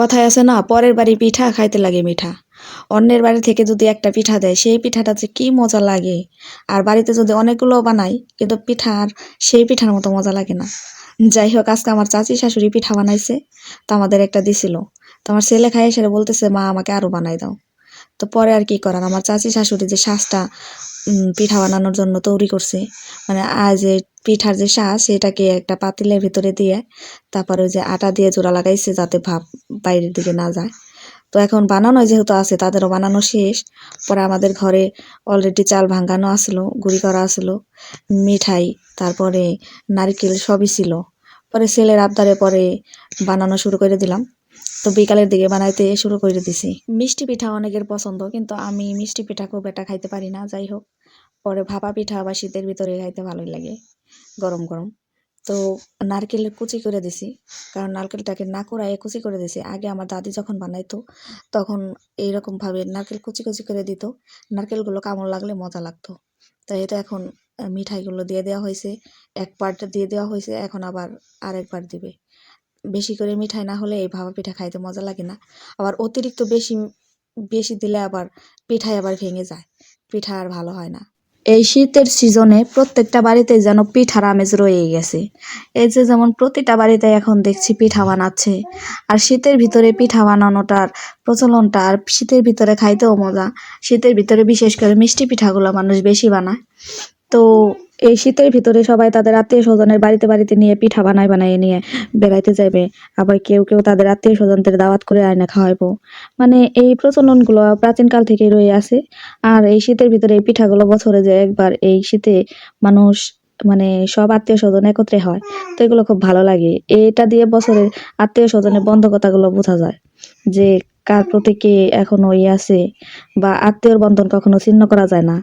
কথায় আছে না, পরের বাড়ি পিঠা খাইতে লাগে মিঠা। অন্যের বাড়ি থেকে যদি একটা পিঠা দেয়, সেই পিঠাটা যে কি মজা লাগে। আর বাড়িতে যদি অনেকগুলো বানাই, কিন্তু পিঠা আর সেই পিঠার মতো মজা লাগে না। যাই হোক, আজকে আমার চাচি শাশুড়ি পিঠা বানাইছে, তো আমাদের একটা দিছিল। তো আমার ছেলে খাই এসে বলতেছে, মা, আমাকে আরও বানাই দাও। তো পরে আর কি করার? আমার চাচি শাশুড়ি যে শ্বাসটা পিঠা বানানোর জন্য তৈরি করছে। মানে যে পিঠার যে শ্বাস সেটাকে একটা পাতিলের ভিতরে দিয়ে, তারপরে ওই যে আটা দিয়ে জোড়া লাগাইছে যাতে ভাপ বাইরের দিকে না যায়। তো এখন বানানো যেহেতু আছে, তাদেরও বানানো শেষ। পরে আমাদের ঘরে অলরেডি চাল ভাঙানো আসলো গুড়ি করা আসলো মিঠাই, তারপরে নারকেল সবই ছিল। পরে ছেলের আবদারে পরে বানানো শুরু করে দিলাম। তো বিকালের দিকে বানাইতে শুরু করে দিছি। মিষ্টি পিঠা অনেকের পছন্দ, কিন্তু আমি মিষ্টি পিঠা খুব একটা খাইতে পারি না, যাই হোক। পরে ভাপা পিঠা বা শীতের ভিতরে খাইতে ভালোই লাগে, গরম গরম। তো নারকেল কুচি করে দিছি, কারণ নারকেলটাকে না কুড়াইয়ে কুচি করে দিছি। আগে আমার দাদি যখন বানাইতো, তখন এইরকমভাবে নারকেল কুচি কুচি করে দিত। নারকেলগুলো কামড় লাগলে মজা লাগতো। তো এটা এখন মিঠাইগুলো দিয়ে দেওয়া হয়েছে, এক পার্ট দিয়ে দেওয়া হয়েছে, এখন আবার আরেকবার দিবে। বেশি করে মিঠাই না হলে এই ভাপা পিঠা খাইতে মজা লাগে না। আবার অতিরিক্ত বেশি বেশি দিলে আবার পিঠাই আবার ভেঙে যায়। পিঠা আর ভালো হয় না। এই শীতের সিজনে প্রত্যেকটা বাড়িতে যেন পিঠার আমেজ রয়ে গেছে। এই যে যেমন প্রতিটা বাড়িতে এখন দেখছি পিঠা বানাচ্ছে, আর শীতের ভিতরে পিঠা বানানোটার প্রচলনটা, আর শীতের ভিতরে খাইতেও মজা। শীতের ভিতরে বিশেষ করে মিষ্টি পিঠাগুলো মানুষ বেশি বানায়। তো এই শীতের ভিতরে সবাই তাদের আত্মীয় স্বজনের বাড়িতে বাড়িতে নিয়ে পিঠা বানায় বানায় নিয়ে বেড়াইতে যাবে আবার কেউ কেউ তাদের আত্মীয় স্বজনদের দাওয়াত করে আয়না খাওয়াইবো। মানে এই প্রচলনগুলো প্রাচীনকাল থেকেই রয়ে আছে। আর এই শীতের ভিতরে এই পিঠাগুলো বছরে যে একবার এই শীতে মানুষ মানে সব আত্মীয় স্বজন একত্রে হয়, তো এগুলো খুব ভালো লাগে। এটা দিয়ে বছরের আত্মীয় স্বজনের বন্ধকতাগুলো বোঝা যায় যে কার প্রতি এখনও ওই আছে বা আত্মীয়র বন্ধন কখনো ছিন্ন করা যায় না?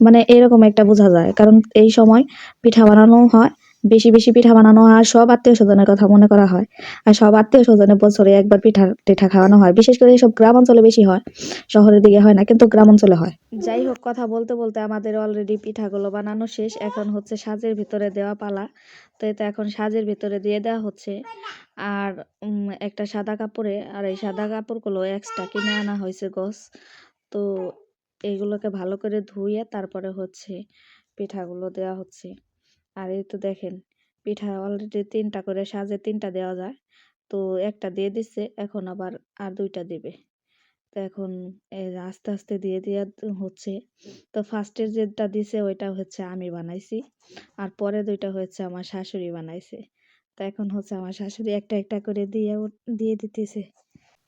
মানে এরকম একটা বোঝা যায়। কারণ এই সময় পিঠা বানানো হয় বেশি বেশি পিঠা বানানো হয় আর সব আত্মীয় স্বজনের কথা মনে করা হয়। আর সব আত্মীয় স্বজনের বছরে একবার পিঠা, টিঠা খাওয়ানো হয়। বিশেষ করে এসব গ্রাম অঞ্চলে বেশি হয়। শহরের দিকে হয় না, কিন্তু গ্রাম অঞ্চলে হয়। যাই হোক, কথা বলতে বলতে আমাদের অলরেডি পিঠাগুলো বানানো শেষ। এখন হচ্ছে সাজের ভিতরে দেওয়া পালা। তো এটা এখন সাজের ভিতরে দিয়ে দেওয়া হচ্ছে। আর একটা সাদা কাপড়ে, আর এই সাদা কাপড়গুলো এক্সট্রা কিনে আনা হয়েছে গছ। তো এইগুলোকে ভালো করে ধুয়ে তারপরে হচ্ছে পিঠাগুলো দেওয়া হচ্ছে। আর এই তো দেখেন, পিঠা অলরেডি তিনটা করে সাজে তিনটা দেওয়া যায়। তো একটা দিয়ে দিচ্ছে এখন আবার আর দুইটা দিবে। তো এখন আস্তে আস্তে দিয়ে দিয়ে হচ্ছে, তো ফার্স্টের যেটা দিছে ওইটা হচ্ছে আমি বানাইছি, আর পরে দুইটা হচ্ছে আমার শাশুড়ি বানাইছে। তো এখন হচ্ছে আমার শাশুড়ি একটা একটা করে দিয়ে দিয়ে দিতেছে।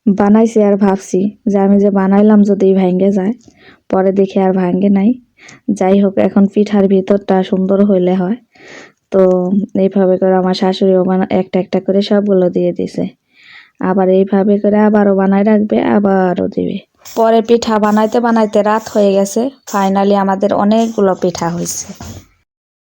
বানাইছি আর ভাবছি যে আমি যে বানাইলাম যদি ভাঙ্গে যায়, পরে দেখি আর ভাঙ্গে নাই। যাই হোক, এখন পিঠার ভিতরটা সুন্দর হইলে হয়। তো এইভাবে করে আমার শাশুড়িও একটা একটা করে সবগুলো দিয়ে দিছে। আবার এইভাবে করে আবারও বানায় রাখবে, আবারও দিবে। পরে পিঠা বানাইতে বানাইতে রাত হয়ে গেছে। ফাইনালি আমাদের অনেকগুলো পিঠা হয়েছে